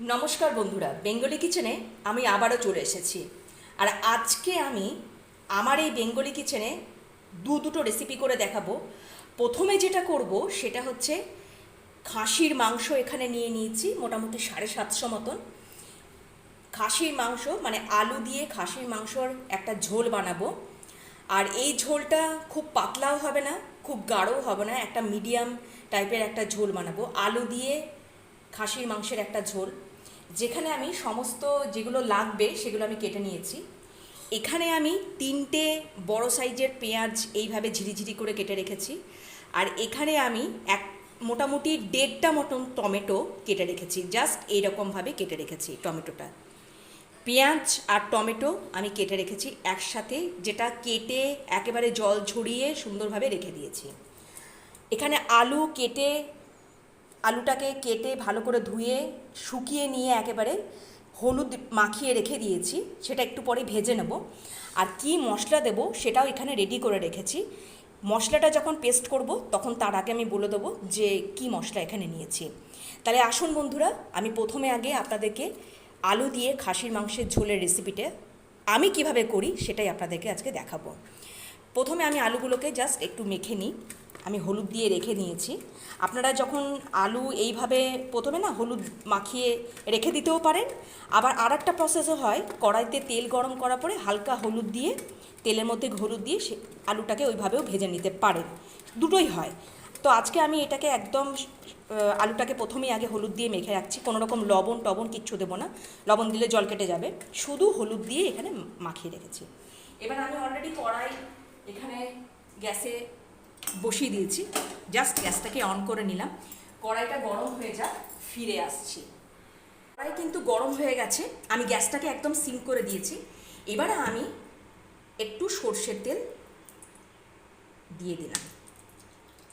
নমস্কার বন্ধুরা, বেঙ্গলি কিচেনে আমি আবারও চলে এসেছি। আর আজকে আমি আমার এই বেঙ্গলি কিচেনে দু দুটো রেসিপি করে দেখাবো। প্রথমে যেটা করব সেটা হচ্ছে খাসির মাংস এখানে নিয়ে নিয়েছি, মোটামুটি সাড়ে সাতশো মতন। খাসির মাংস মানে আলু দিয়ে খাসির মাংসর একটা ঝোল বানাবো। আর এই ঝোলটা খুব পাতলাও হবে না, খুব গাঢ়ও হবে না, একটা মিডিয়াম টাইপের একটা ঝোল বানাবো। আলু দিয়ে খাসির মাংসের একটা ঝোল। যেখানে আমি সমস্ত যেগুলো লাগবে সেগুলো আমি কেটে নিয়েছি। এখানে আমি তিনটে বড় সাইজের পেঁয়াজ এইভাবে ঝিরিঝিরি করে কেটে রেখেছি। আর এখানে আমি এক, মোটামুটি দেড়টা মতন টমেটো কেটে রেখেছি। জাস্ট এইরকমভাবে কেটে রেখেছি টমেটোটা। পেঁয়াজ আর টমেটো আমি কেটে রেখেছি। একসাথে যেটা কেটে একেবারে জল ঝরিয়ে সুন্দরভাবে রেখে দিয়েছি। এখানে আলু কেটে আলুটাকে কেটে ভালো করে ধুয়ে, শুকিয়ে নিয়ে একেবারে হলুদ মাখিয়ে রেখে দিয়েছি, সেটা একটু পরে ভেজে নেব। আর কি মশলা দেব সেটাও এখানে রেডি করে রেখেছি। মশলাটা যখন পেস্ট করব, তখন তার আগে আমি বলে দেবো যে কি মশলা এখানে নিয়েছি। তাহলে আসুন বন্ধুরা, আমি প্রথমে আগে আপনাদেরকে আলু দিয়ে খাসির মাংসের ঝোলের রেসিপিটা আমি কীভাবে করি সেটাই আপনাদেরকে আজকে দেখাবো। প্রথমে আমি আলুগুলোকে জাস্ট একটু মেখে নিই। আমি হলুদ দিয়ে রেখে নিয়েছি আপনারা যখন আলু এইভাবে প্রথমে না হলুদ মাখিয়ে রেখে দিতেও পারেন, আবার আর একটা প্রসেসও হয়, কড়াইতে তেল গরম করার পরে হালকা হলুদ দিয়ে, তেলের মধ্যে হলুদ দিয়ে সে আলুটাকে ওইভাবেও ভেজে নিতে পারেন। দুটোই হয়। তো আজকে আমি এটাকে একদম আলুটাকে প্রথমেই আগে হলুদ দিয়ে মেখে রাখছি। কোনো রকম লবণ টবণ কিচ্ছু দেবো না। লবণ দিলে জল কেটে যাবে। শুধু হলুদ দিয়ে এখানে মাখিয়ে রেখেছি। এবার আমি অলরেডি কড়াই এখানে গ্যাসে বসিয়ে দিয়েছি। জাস্ট গ্যাসটাকে অন করে নিলাম। কড়াইটা গরম হয়ে যাক, ফিরে আসছি। কড়াই কিন্তু গরম হয়ে গেছে। আমি গ্যাসটাকে একদম সিম করে দিয়েছি। এবারে আমি একটু সর্ষের তেল দিয়ে দিলাম।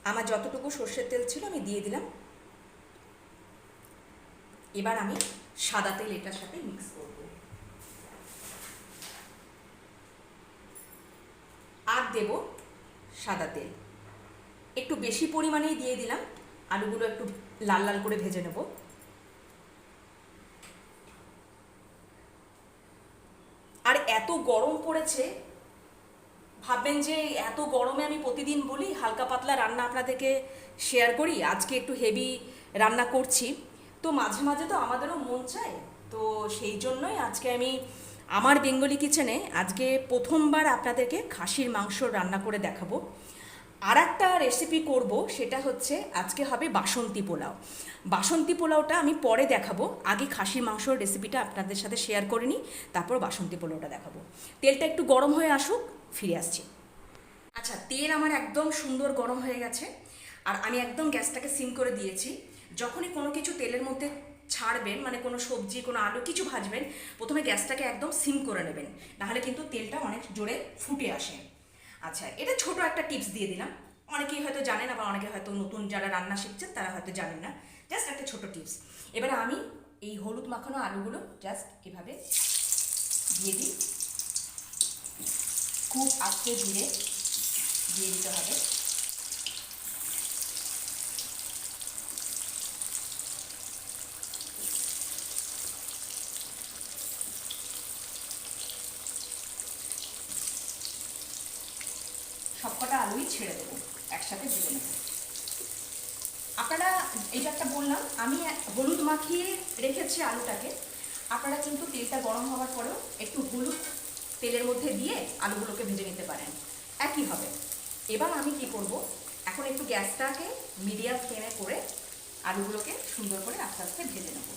আমার যতটুকু সর্ষের তেল ছিল আমি দিয়ে দিলাম। এবার আমি সাদা তেল এটার সাথে মিক্স করব। আর দেব সাদা তেল। একটু বেশি পরিমাণেই দিয়ে দিলাম। আলুগুলো একটু লাল লাল করে ভেজে নেব। আর এত গরম পড়েছে, ভাববেন যে এত গরমে আমি প্রতিদিন বলি, হালকা পাতলা রান্না আপনাদেরকে শেয়ার করি। আজকে একটু হেভি রান্না করছি। তো মাঝে মাঝে তো আমাদেরও মন চায়। তো সেই জন্যই আজকে আমি আমার বেঙ্গলি কিচেনে আজকে প্রথমবার আপনাদেরকে খাসির মাংস রান্না করে দেখাবো। আর একটা রেসিপি করব, সেটা হচ্ছে আজকে হবে বাসন্তী পোলাও। বাসন্তী পোলাওটা আমি পরে দেখাবো। আগে খাসির মাংসর রেসিপিটা আপনাদের সাথে শেয়ার করে নিই, তারপর বাসন্তী পোলাওটা দেখাবো। তেলটা একটু গরম হয়ে আসুক, ফিরে আসছি। আচ্ছা তেল আমার একদম সুন্দর গরম হয়ে গেছে, আর আমি একদম গ্যাসটাকে সিম করে দিয়েছি। যখনই কোনো কিছু তেলের মধ্যে ছাড়বেন মানে কোনো সবজি, কোনো আলু, কিছু ভাজবেন, প্রথমে গ্যাসটাকে একদম সিম করে নেবেন। নাহলে কিন্তু তেলটা অনেক জোরে ফুটে আসে। আচ্ছা এটা ছোট একটা টিপস দিয়ে দিলাম। অনেকেই হয়তো জানেন, আবার অনেকে হয়তো নতুন যারা রান্না শিখছেন, তারা হয়তো জানেন না। জাস্ট একটা ছোট টিপস। এবারে আমি এই হলুদ মাখানো আলুগুলো জাস্ট এভাবে দিয়ে দিই। খুব আস্তে ধীরে দিয়ে দিতে হবে সবকটা আলুই ছেড়ে দেবো একসাথে ভেজে নেব। আপনারা এই যে একটা বললাম, আমি হলুদ মাখিয়ে রেখেছি আলুটাকে। আপনারা কিন্তু তেলটা গরম হওয়ার পরেও একটু হলুদ তেলের মধ্যে দিয়ে আলুগুলোকে ভেজে নিতে পারেন। একই হবে। এবার আমি কি করব? এখন একটু গ্যাসটাকে মিডিয়াম ফ্লেমে করে আলুগুলোকে সুন্দর করে আস্তে আস্তে ভেজে নেব।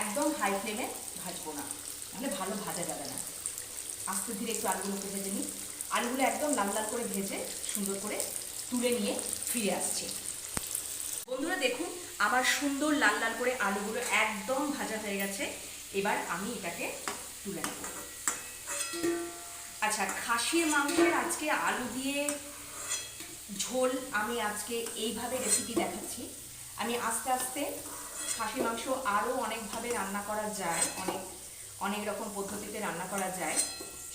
একদম হাই ফ্লেমে ভাজবো না তাহলে ভালো ভাজা যাবে না। আস্তে ধীরে একটু আলুগুলোকে ভেজে নিই। আলুগুলো একদম লাল লাল করে ভেজে সুন্দর করে তুলে নিয়ে ফিরে আসছি। বন্ধুরা দেখুন, আমার সুন্দর লাল লাল করে আলুগুলো একদম ভাজা হয়ে গেছে। এবার আমি এটাকে তুলে নেব। আচ্ছা খাসির মাংসের আজকে আলু দিয়ে ঝোল আমি আজকে এইভাবে রেসিপি দেখাচ্ছি। আমি আস্তে আস্তে খাসির মাংস আরও অনেকভাবে রান্না করা যায়, অনেক অনেক রকম পদ্ধতিতে রান্না করা যায়।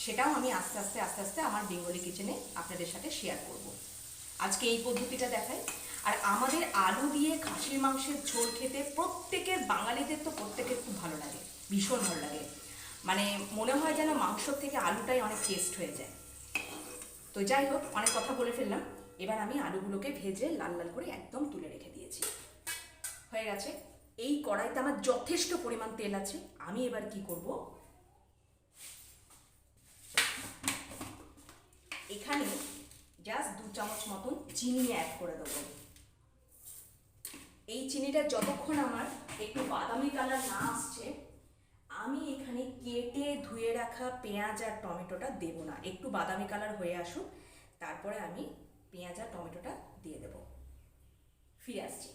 সেটাও আমি আস্তে আস্তে আস্তে আস্তে আমার বেঙ্গলি কিচেনে আপনাদের সাথে শেয়ার করব। আজকে এই পদ্ধতিটা দেখাই। আর আমাদের আলু দিয়ে খাসির মাংসের ঝোল খেতে প্রত্যেকের বাঙালিদের তো প্রত্যেকের খুব ভালো লাগে, ভীষণ ভালো লাগে। মানে মনে হয় যেন মাংসর থেকে আলুটাই অনেক টেস্ট হয়ে যায়। তো যাই হোক, অনেক কথা বলে ফেললাম। এবার আমি আলুগুলোকে ভেজে লাল লাল করে একদম তুলে রেখে দিয়েছি। হয়ে গেছে। এই কড়াইতে আমার যথেষ্ট পরিমাণ তেল আছে। আমি এবার কি করব? এখানে জাস্ট দু চামচ মতন চিনি অ্যাড করে দেবো। এই চিনিটা যতক্ষণ আমার একটু বাদামি কালার না আসছে, আমি এখানে কেটে ধুয়ে রাখা পেঁয়াজ আর টমেটোটা দেব না। একটু বাদামি কালার হয়ে আসুক, তারপরে আমি পেঁয়াজ আর টমেটোটা দিয়ে দেব। ফিরে আসছি।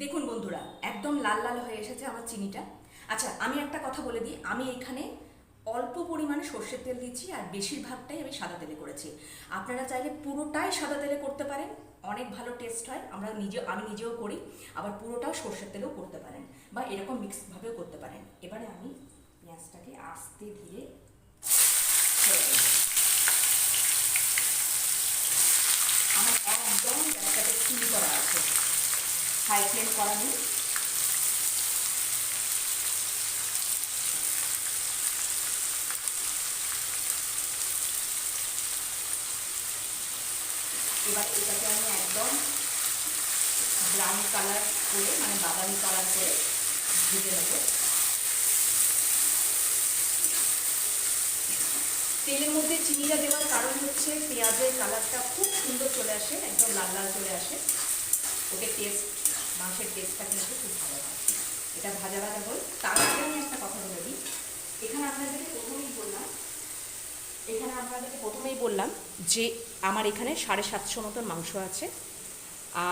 দেখুন বন্ধুরা, একদম লাল লাল হয়ে এসেছে আমার চিনিটা। আচ্ছা আমি একটা কথা বলে দিই, আমি এখানে অল্প পরিমাণে সর্ষের তেল দিচ্ছি আর বেশিরভাগটাই আমি সাদা তেলে করেছি। আপনারা চাইলে পুরোটাই সাদা তেলে করতে পারেন, অনেক ভালো টেস্ট হয়, আমরা নিজে, আমি নিজেও করি, আবার পুরোটাও সর্ষের তেলেও করতে পারেন বা এরকম মিক্সভাবেও করতে পারেন। এবারে আমি পেঁয়াজটাকে আস্তে ধীরে আমার একদম গ্যাসটাকে সিল করা আছে। হাই ফ্লেম করা নেই। এবার এটাকে আমি একদম ব্রাউন কালার করে মানে বাদামি কালার করে ভেজে নেব। তেলের মধ্যে চিনিটা দেওয়ার কারণ হচ্ছে পেঁয়াজের কালারটা খুব সুন্দর চলে আসে, একদম লাল লাল চলে আসে। ওকে টেস্ট মাংসের টেস্টটা কিন্তু খুব ভালো হয়। এটা ভাজা ভাজা হল তার আগে আমি একটা কথা বলে দিই এখানে আপনাদেরকে এখানে আপনাদেরকে প্রথমেই বললাম যে আমার এখানে সাড়ে সাতশো মতন মাংস আছে।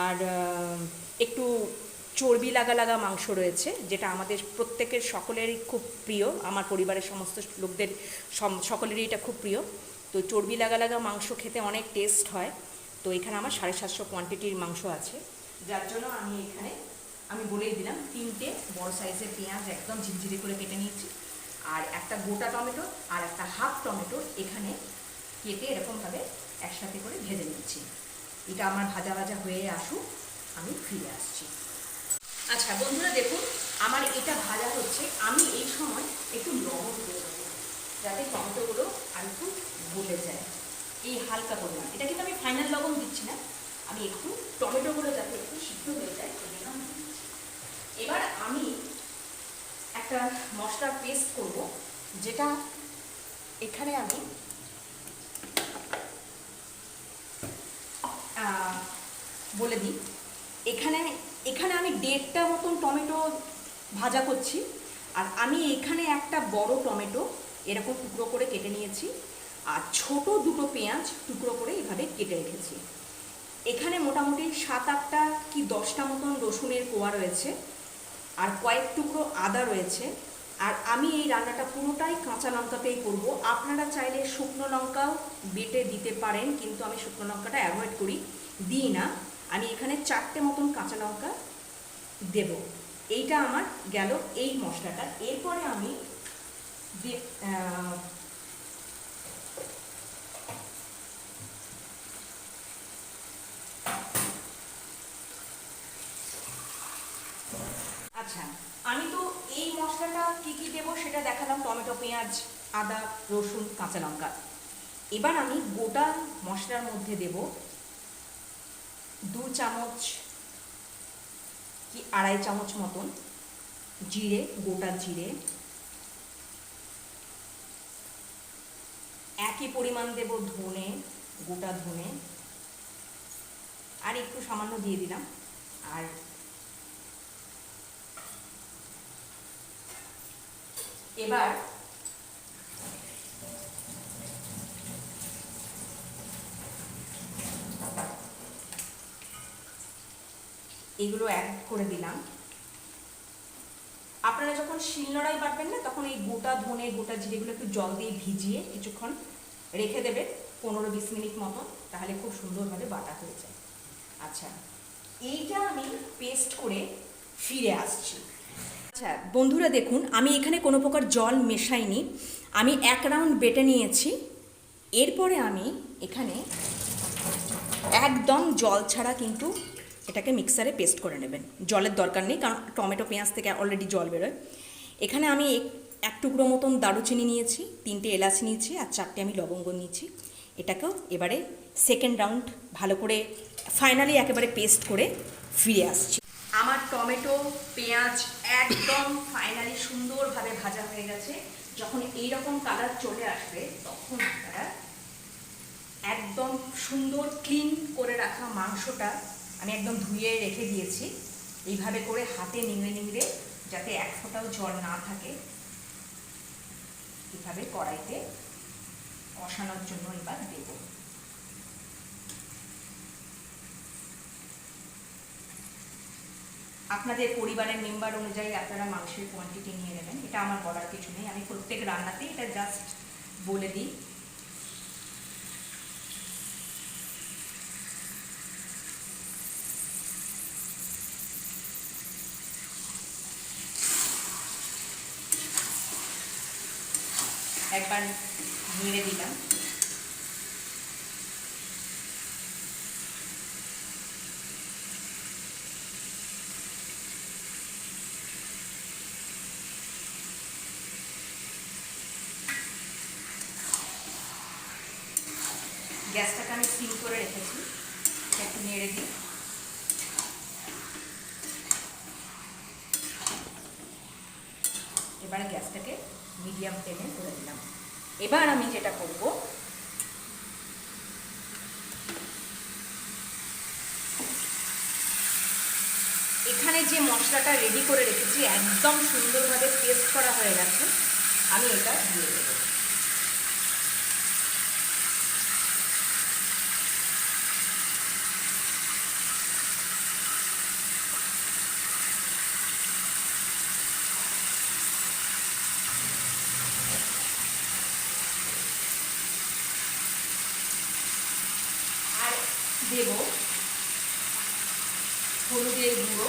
আর একটু চর্বি লাগা লাগা মাংস রয়েছে, যেটা আমাদের প্রত্যেকের সকলেরই খুব প্রিয়। আমার পরিবারের সমস্ত লোকদের সকলেরই এটা খুব প্রিয়। তো চর্বি লাগা লাগা মাংস খেতে অনেক টেস্ট হয়। তো এখানে আমার সাড়ে সাতশো কোয়ান্টিটির মাংস আছে। যার জন্য আমি এখানে, আমি বলেই দিলাম, তিনটে বড় সাইজের পেঁয়াজ একদম ঝিরঝিরি করে কেটে নিয়েছি। আর একটা গোটা টমেটো আর একটা হাফ টমেটো এখানে কেটে এরকমভাবে একসাথে করে ভেজে নিচ্ছি। এটা আমার ভাজা ভাজা হয়ে আসুক, আমি ফিরে আসছি। আচ্ছা বন্ধুরা দেখুন, আমার এটা ভাজা হচ্ছে, আমি এই সময় একটু লবণ দিয়ে দেবো, যাতে টমেটোগুলো আর একটু গলে যায়। এই হালকা পরিমাণ। এটা কিন্তু আমি ফাইনাল লবণ দিচ্ছি না, আমি একটু টমেটোগুলো যাতে একটু সিদ্ধ হয়ে যায় এবার আমি একটা মশলার পেস্ট করব, যেটা এখানে আমি বলে দিই। এখানে এখানে আমি দেড়টা মতন টমেটো ভাজা করছি, আর আমি এখানে একটা বড় টমেটো এরকম টুকরো করে কেটে নিয়েছি, আর ছোট দুটো পেঁয়াজ টুকরো করে এভাবে কেটে রেখেছি। এখানে মোটামুটি সাত আটটা কি দশটা মতন রসুনের কোয়া রয়েছে আর কয়েক টুকরো আদা রয়েছে। আর আমি এই রান্নাটা পুরোটাই কাঁচা লঙ্কাতেই করব। আপনারা চাইলে শুকনো লঙ্কাও বেটে দিতে পারেন, কিন্তু আমি শুকনো লঙ্কাটা অ্যাভয়েড করি, দিই না। আমি এখানে চারটে মতন কাঁচা লঙ্কা দেব। এইটা আমার গেল এই মশলাটা। এরপরে আমি দিয়ে- আচ্ছা আমি তো এই মশলাটা কি কি দেবো সেটা দেখালাম, টমেটো, পেঁয়াজ, আদা, রসুন, কাঁচা লঙ্কা। এবার আমি গোটা মশলার মধ্যে দেব দু চামচ কি আড়াই চামচ মতন জিরে, গোটা জিরে। একই পরিমাণ দেব ধনে, গোটা ধনে। আর একটু সামান্য দিয়ে দিলাম। আর এবার এগুলো অ্যাড করে দিলাম। আপনারা যখন শিলনোড়াই বাটবেন না, তখন এই গোটা ধনে, গোটা জিরেগুলো একটু জল দিয়ে ভিজিয়ে কিছুক্ষণ রেখে দেবে পনেরো বিশ মিনিট মতো, তাহলে খুব সুন্দরভাবে বাটা হয়ে যায়। আচ্ছা এইটা আমি পেস্ট করে ফিরে আসছি। আচ্ছা বন্ধুরা দেখুন, আমি এখানে কোনো প্রকার জল মেশাইনি। আমি এক রাউন্ড বেটে নিয়েছি। এরপরে আমি এখানে একদম জল ছাড়া কিন্তু এটাকে মিক্সারে পেস্ট করে নেবেন। জলের দরকার নেই, কারণ টমেটো, পেঁয়াজ থেকে অলরেডি জল বেরোয়। এখানে আমি এক- টুকরো মতন দারুচিনি নিয়েছি, তিনটে এলাচ নিয়েছি আর চারটে আমি লবঙ্গ নিয়েছি। এটাকেও এবারে সেকেন্ড রাউন্ড ভালো করে ফাইনালি একেবারে পেস্ট করে ফিরে আসছি। আমার টমেটো, পেঁয়াজ একদম ফাইনালি সুন্দরভাবে ভাজা হয়ে গেছে। যখন এই রকম কালার চলে আসবে, তখন আপনারা একদম সুন্দর ক্লিন করে রাখা মাংসটা আমি একদম ধুয়ে রেখে দিয়েছি। এইভাবে করে হাতে নিংড়ে নিংড়ে যাতে এক ফোঁটাও জল না থাকে। এইভাবে কড়াইতে কষানোর জন্য এবার দেব। আপনাদের পরিবারের মেম্বার অনুযায়ী আপনারা মাংসের কোয়ান্টিটি নিয়ে নেবেন, এটা আমার বলার কিছু নেই। আমি প্রত্যেক রান্নাতেই এটা জাস্ট বলে দিই। একবার নেড়ে দিলাম গ্যাসটাকে আমি সিম করে রেখেছি এটা একটু নেড়ে দিই এবার গ্যাসটাকে মিডিয়াম ফ্লেমে করে দিলাম এবার আমি যেটা করব, এখানে যে মশলাটা রেডি করে রেখেছি, একদম সুন্দরভাবে পেস্ট করা হয়ে গেছে, আমি এটা দিয়ে দেবো আর দেব হলুদের গুঁড়ো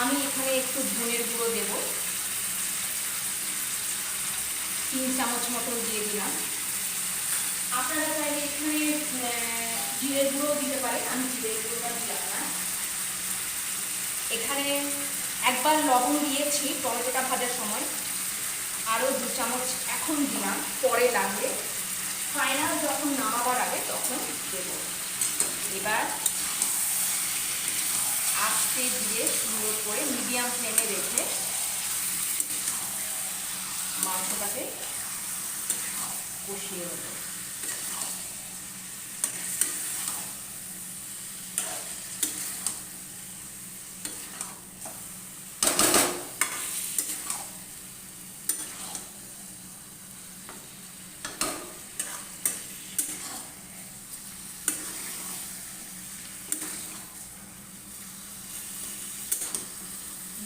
আমি এখানে একটু ধনের গুঁড়ো দেব। তিন চামচ মতন দিয়ে দিলাম। আপনারা চাইলে এখানে জিরের গুঁড়ো দিতে পারেন। আমি জিরের গুঁড়োটা দিলাম না। এখানে একবার লবণ দিয়েছি টমেটোটা ভাজার সময়। আরও দু চামচ এখন দিলাম, পরে লাগবে ফাইনাল যখন নামাবার আগে তখন দেব। এবার আস্তে দিয়ে সুন্দর করে মিডিয়াম ফ্লেমে রেখে মাংসটাকে কষিয়ে দেবো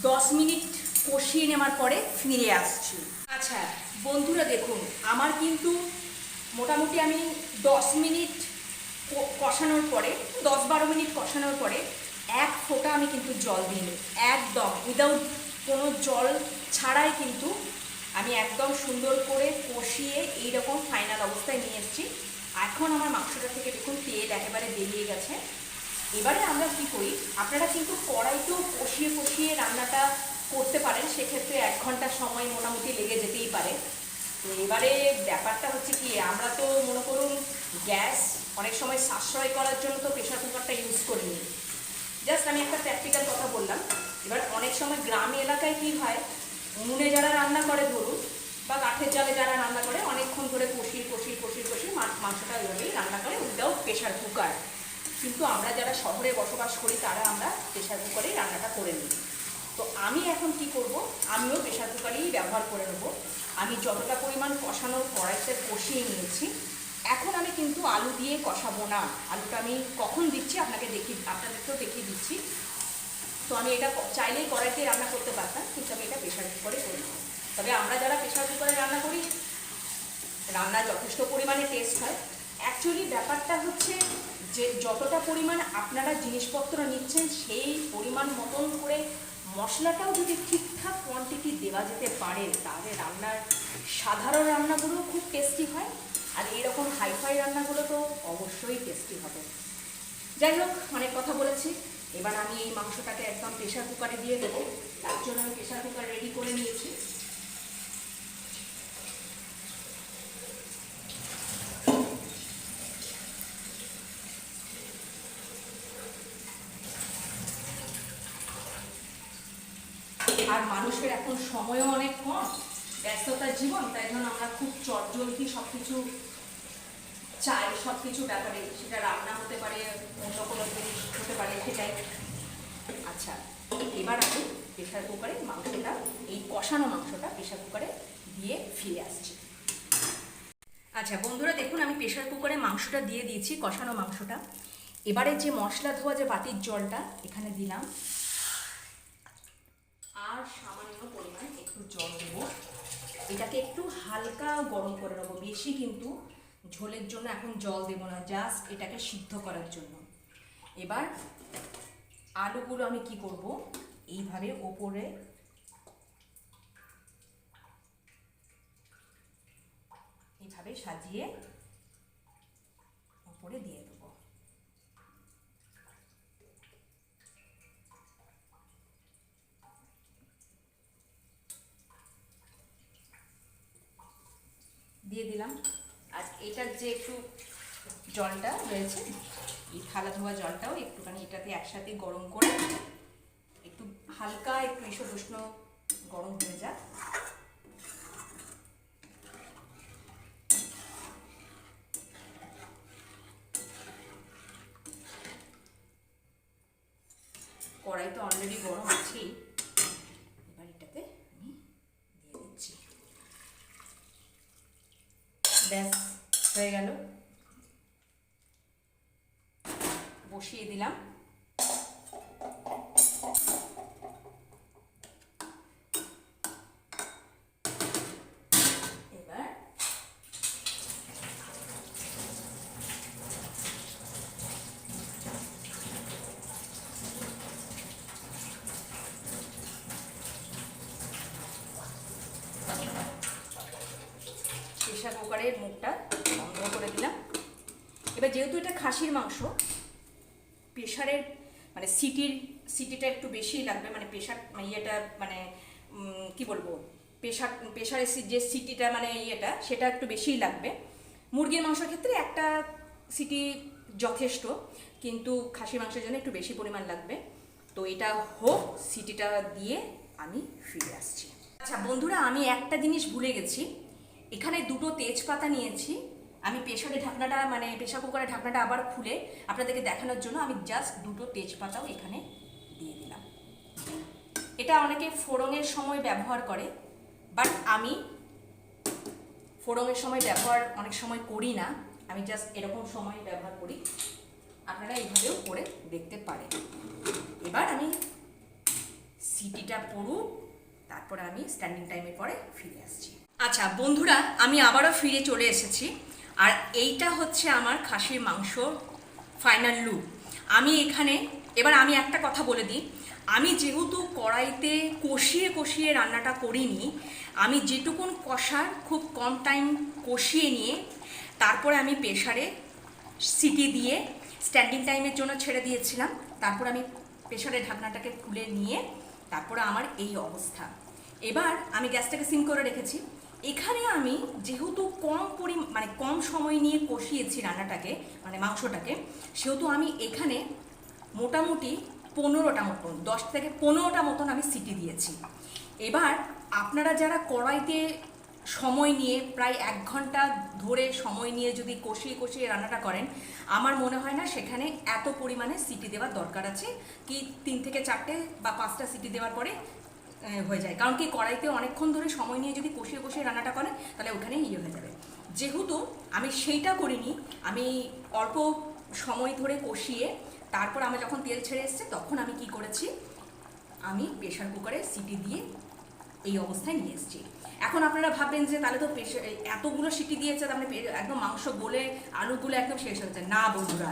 দশ মিনিট কষিয়ে নেওয়ার পরে ফিরে আসছি। আচ্ছা বন্ধুরা দেখুন, আমার কিন্তু মোটামুটি আমি দশ মিনিট কষানোর পরে, দশ বারো মিনিট কষানোর পরে এক ফোঁটা আমি কিন্তু জল দিইনি একদম উইদাউট কোনো জল ছাড়াই কিন্তু আমি একদম সুন্দর করে কষিয়ে এইরকম ফাইনাল অবস্থায় নিয়ে এসেছি। এখন আমার মাংসটা থেকে দেখুন, তেল একেবারে বেরিয়ে গেছে। এবারে আমরা কি করি, আপনারা কিন্তু কড়াইতেও কষিয়ে কষিয়ে রান্নাটা করতে পারেন, সেক্ষেত্রে এক ঘণ্টা সময় মোটামুটি লেগে যেতেই পারে। তো এবারে ব্যাপারটা হচ্ছে কি, আমরা তো মনে করুন গ্যাস অনেক সময় সাশ্রয় করার জন্য তো প্রেশার কুকারটা ইউজ করি নি জাস্ট আমি একটা প্র্যাকটিক্যাল কথা বললাম, এবার অনেক সময় গ্রাম এলাকায় কি হয়, উনুনে যারা রান্না করে ধরুন, বা কাঠের জালে যারা রান্না করে, অনেকক্ষণ ধরে কষিয়ে কষিয়ে কষিয়ে কষিয়ে মাংসটা ওইভাবেই রান্না করে উইদাউট প্রেশার কুকার কিন্তু আমরা যারা শহরে বসবাস করি, তারা আমরা প্রেশার কুকারেই রান্নাটা করে নিই। তো আমি এখন কি করব? আমিও প্রেশার কুকারেই ব্যবহার করে নেব। আমি যতটা পরিমাণ কষানোর কড়াইতে কষিয়ে নিয়েছি, এখন আমি কিন্তু আলু দিয়ে কষাবো না। আলুটা আমি কখন দিচ্ছি আপনাকে দেখি, আপনাদেরকেও দেখিয়ে দিচ্ছি। তো আমি এটা চাইলেই কড়াইতে রান্না করতে পারতাম, কিন্তু আমি এটা প্রেশার কুকারে করে তবে আমরা যারা প্রেশার কুকারে রান্না করি রান্না যথেষ্ট পরিমাণে টেস্ট হয়। অ্যাকচুয়ালি ব্যাপারটা হচ্ছে যে যতটা পরিমাণ আপনারা জিনিসপত্র নিচ্ছেন, সেই পরিমাণ মতন করে মশলাটাও যদি ঠিকঠাক কোয়ান্টিটি দেওয়া যেতে পারে, তাহলে রান্নার সাধারণ রান্নাগুলো খুব টেস্টি হয়। আর এরকম হাইফাই রান্নাগুলো তো অবশ্যই টেস্টি হবে। যাই হোক, অনেক কথা বলেছি। এবার আমি এই মাংসটাকে একদম প্রেশার কুকারে দিয়ে দেবো। তার জন্য আমি প্রেশার কুকার রেডি করে নিয়েছি। আর মানুষের এখন সময়ও অনেক কম, ব্যস্ততার জীবন, তাই জন্য আমরা খুব চটজলদি সব কিছু চাই সব কিছু ব্যাপারে। সেটা রান্না হতে পারে, অন্য কোনো জিনিস হতে পারে, সেটাই। আচ্ছা এবার আমি প্রেশার কুকারে মাংসটা, এই কষানো মাংসটা প্রেশার কুকারে দিয়ে ফিরে আসছি। আচ্ছা বন্ধুরা, দেখুন, আমি প্রেশার কুকারে মাংসটা দিয়ে দিয়েছি, কষানো মাংসটা। এবারে যে মশলা ধোয়া যে বাতির জলটা, এখানে দিলাম আর সামান্য পরিমাণ একটু জল দেব। এটাকে একটু হালকা গরম করে নেব। বেশি কিন্তু ঝোলের জন্য এখন জল দেবো না জাস্ট এটাকে সিদ্ধ করার জন্য। এবার আলুগুলো আমি কি করব? এইভাবে ওপরে এইভাবে সাজিয়ে ওপরে দিয়ে দেবো। দিয়ে দিলাম। আর এটার যে একটু জলটা রয়েছে, এই থালা ধোয়া জলটাও একটুখানি এটাতে একসাথে গরম করে একটু হালকা একটু ঈষৎ উষ্ণ গরম হয়ে যাক। কড়াই তো অলরেডি গরম আছেই এবার এটাতে আমি দিয়ে দিচ্ছি ব্যাস হয়ে গেল। বসিয়ে দিলাম। প্রেশার কুকারের মুখটা এবার যেহেতু এটা খাসির মাংস প্রেশারের মানে সিটির, সিটিটা একটু বেশিই লাগবে মানে প্রেশার ইয়েটা মানে কি বলব প্রেশার প্রেশারের যে সিটিটা মানে ইয়েটা, সেটা একটু বেশিই লাগবে। মুরগির মাংসের ক্ষেত্রে একটা সিটি যথেষ্ট, কিন্তু খাসি মাংসের জন্য একটু বেশি পরিমাণ লাগবে। তো এটা হোক, সিটিটা দিয়ে আমি ফিরে আসছি। আচ্ছা বন্ধুরা, আমি একটা জিনিস ভুলে গেছি। এখানে দুটো তেজপাতা নিয়েছি। আমি প্রেশারে ঢাকনাটা মানে প্রেশার কুকারের ঢাকনাটা আবার খুলে আপনাদেরকে দেখানোর জন্য আমি জাস্ট দুটো তেজপাতাও এখানে দিয়ে দিলাম। এটা অনেকে ফোড়নের সময় ব্যবহার করে বাট আমি ফোড়নের সময় ব্যবহার অনেক সময় করি না। আমি জাস্ট এরকম সময় ব্যবহার করি। আপনারা এইভাবেও করে দেখতে পারেন। এবার আমি সিটিটা পড়ুক, তারপরে আমি স্ট্যান্ডিং টাইমের পরে ফিরে আসছি। আচ্ছা বন্ধুরা, আমি আবারও ফিরে চলে এসেছি। আর এইটা হচ্ছে আমার খাসির মাংস ফাইনাল লুক আমি এখানে, এবার আমি একটা কথা বলে দিই। আমি যেহেতু কড়াইতে কষিয়ে কষিয়ে রান্নাটা করিনি, আমি যেটুকুন কষার খুব কম টাইম কষিয়ে নিয়ে তারপরে আমি প্রেশারে সিটি দিয়ে স্ট্যান্ডিং টাইমের জন্য ছেড়ে দিয়েছিলাম। তারপর আমি প্রেশারের ঢাকনাটাকে খুলে নিয়ে তারপরে আমার এই অবস্থা। এবার আমি গ্যাসটাকে সিম করে রেখেছি। এখানে আমি যেহেতু কম পরি মানে কম সময় নিয়ে কষিয়েছি রান্নাটাকে মানে মাংসটাকে, সেহেতু আমি এখানে মোটামুটি পনেরোটা মতন, দশ থেকে পনেরোটা মতন আমি সিটি দিয়েছি। এবার আপনারা যারা কড়াইতে সময় নিয়ে, প্রায় এক ঘণ্টা ধরে সময় নিয়ে যদি কষিয়ে কষিয়ে রান্নাটা করেন, আমার মনে হয় না সেখানে এত পরিমাণে সিটি দেওয়ার দরকার আছে, কি তিন থেকে চারটে বা পাঁচটা সিটি দেওয়ার পরে হয়ে যায়। কারণ কি, কড়াইতে অনেকক্ষণ ধরে সময় নিয়ে যদি কষিয়ে কষিয়ে রান্নাটা করেন তাহলে ওখানে ইয়ে হয়ে যাবে। যেহেতু আমি সেইটা করিনি, আমি অল্প সময় ধরে কষিয়ে তারপর আমার যখন তেল ছেড়ে এসছে, তখন আমি কি করেছি, আমি প্রেশার কুকারে সিটি দিয়ে এই অবস্থায় নিয়ে এসেছি। এখন আপনারা ভাববেন যে, তাহলে তো প্রেশার এতগুলো সিটি দিয়েছে, তার মানে একদম মাংস গলে, আলুগুলো একদম শেষ হয়েছে না বন্ধুরা,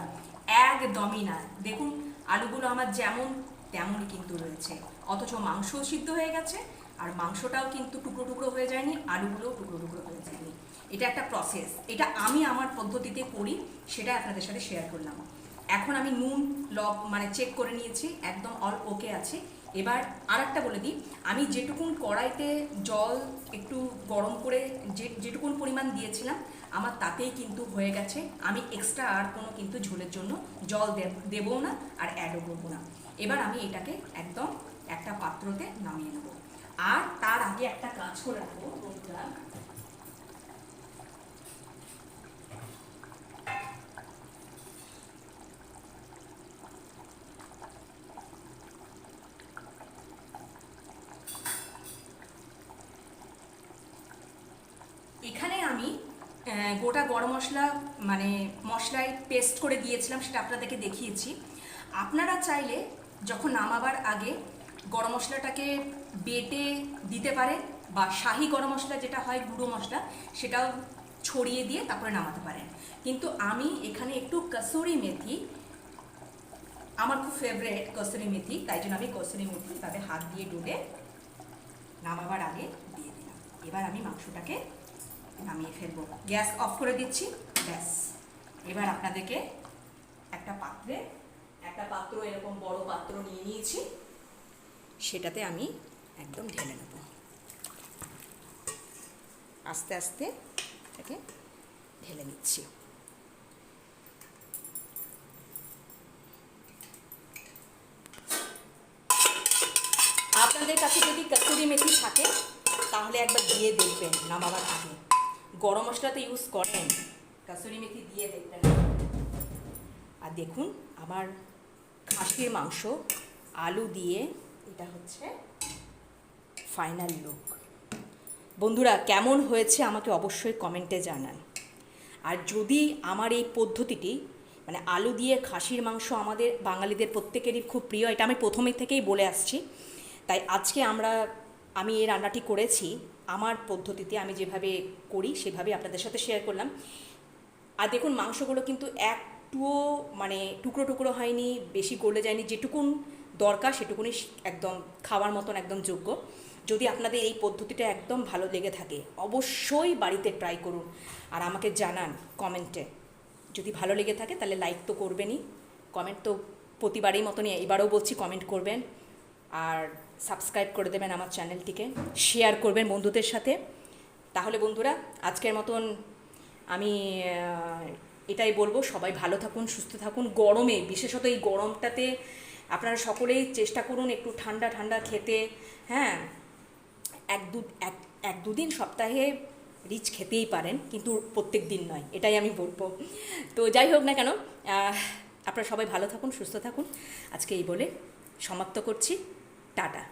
একদমই না। দেখুন, আলুগুলো আমার যেমন, তেমনই কিন্তু রয়েছে। অথচ মাংসও সিদ্ধ হয়ে গেছে, আর মাংসটাও কিন্তু টুকরো টুকরো হয়ে যায়নি, আলুগুলোও টুকরো টুকরো হয়ে যায়নি। এটা একটা প্রসেস এটা আমি আমার পদ্ধতিতে করি সেটা আপনাদের সাথে শেয়ার করলাম। এখন আমি নুন, লব মানে চেক করে নিয়েছি, একদম অল ওকে আছে। এবার আর একটা বলে দিই, আমি যেটুকুন কড়াইতে জল একটু গরম করে যে, যেটুকুন পরিমাণ দিয়েছিলাম, আমার তাতেই কিন্তু হয়ে গেছে। আমি এক্সট্রা আর কোনো কিন্তু ঝোলের জন্য জল দেব- দেবও না আর অ্যাডও করব না। এবার আমি এটাকে একদম একটা পাত্রতে নামিয়ে নেব। আর তার আগে একটা কাজ করে রাখব এখানে আমি গোটা গরম মশলা মানে মশলায় পেস্ট করে দিয়েছিলাম, সেটা আপনাদেরকে দেখিয়েছি। আপনারা চাইলে যখন নামাবার আগে গরম মশলাটাকে বেটে দিতে পারেন বা শাহি গরম মশলা যেটা হয় গুঁড়ো মশলা, সেটাও ছড়িয়ে দিয়ে তারপরে নামাতে পারেন। কিন্তু আমি এখানে একটু কসুরি মেথি, আমার খুব ফেভারেট কসুরি মেথি, তাই জন্য আমি কসুরি মেথি তবে হাত দিয়ে ডুবে নামাবার আগে দিয়ে দিলাম। এবার আমি মাংসটাকে নামিয়ে ফেলব। গ্যাস অফ করে দিচ্ছি, ব্যাস। এবার আপনাদেরকে একটা পাত্রে, একটা পাত্র এরকম বড় পাত্র নিয়ে নিয়েছি। সেটাতে আমি একদম ঢেলে নেব। আস্তে আস্তে এটাকে ঢেলে নিচ্ছি। আপনাদের কাছে যদি কসুরি মেথি থাকে, তাহলে একবার দিয়ে দেখবেন নামাবার আগে। গরম মশলা তো ইউজ করেন। কসুরি মেথি দিয়ে দেখবেন। আর দেখুন, আমার খাসির মাংস, আলু দিয়ে এটা হচ্ছে ফাইনাল লুক বন্ধুরা, কেমন হয়েছে আমাকে অবশ্যই কমেন্টে জানান। আর যদি আমার এই পদ্ধতিটি মানে আলু দিয়ে খাসির মাংস আমাদের বাঙালিদের প্রত্যেকেরই খুব প্রিয়, এটা আমি প্রথমে থেকেই বলে আসছি। তাই আজকে আমরা, আমি এই রান্নাটি করেছি, আমার পদ্ধতিতে আমি যেভাবে করি সেভাবে আপনাদের সাথে শেয়ার করলাম। আর দেখুন, মাংসগুলো কিন্তু একটুও মানে টুকরো টুকরো হয়নি, বেশি গলে যায়নি, যেটুকুন দরকার সেটুকুনি একদম খাওয়ার মতন একদম যোগ্য। যদি আপনাদের এই পদ্ধতিটা একদম ভালো লেগে থাকে, অবশ্যই বাড়িতে ট্রাই করুন। আর আমাকে জানান কমেন্টে যদি ভালো লেগে থাকে তাহলে লাইক তো করবেনই। কমেন্ট তো প্রতিবারই মতনই এবারও বলছি কমেন্ট করবেন। আর সাবস্ক্রাইব করে দেবেন আমার চ্যানেলটিকে শেয়ার করবেন বন্ধুদের সাথে। তাহলে বন্ধুরা, আজকের মতন আমি এটাই বলব। সবাই ভালো থাকুন, সুস্থ থাকুন। গরমে, বিশেষত এই গরমটাতে আপনারা সকলেই চেষ্টা করুন একটু ঠান্ডা ঠান্ডা খেতে হ্যাঁ? এক দু, এক এক দুদিন সপ্তাহে রিচ খেতেই পারেন, কিন্তু প্রত্যেক দিন নয়, এটাই আমি বলব। তো যাই হোক না কেন আপনারা সবাই ভালো থাকুন, সুস্থ থাকুন। আজকে এই বলে সমাপ্ত করছি। টাটা।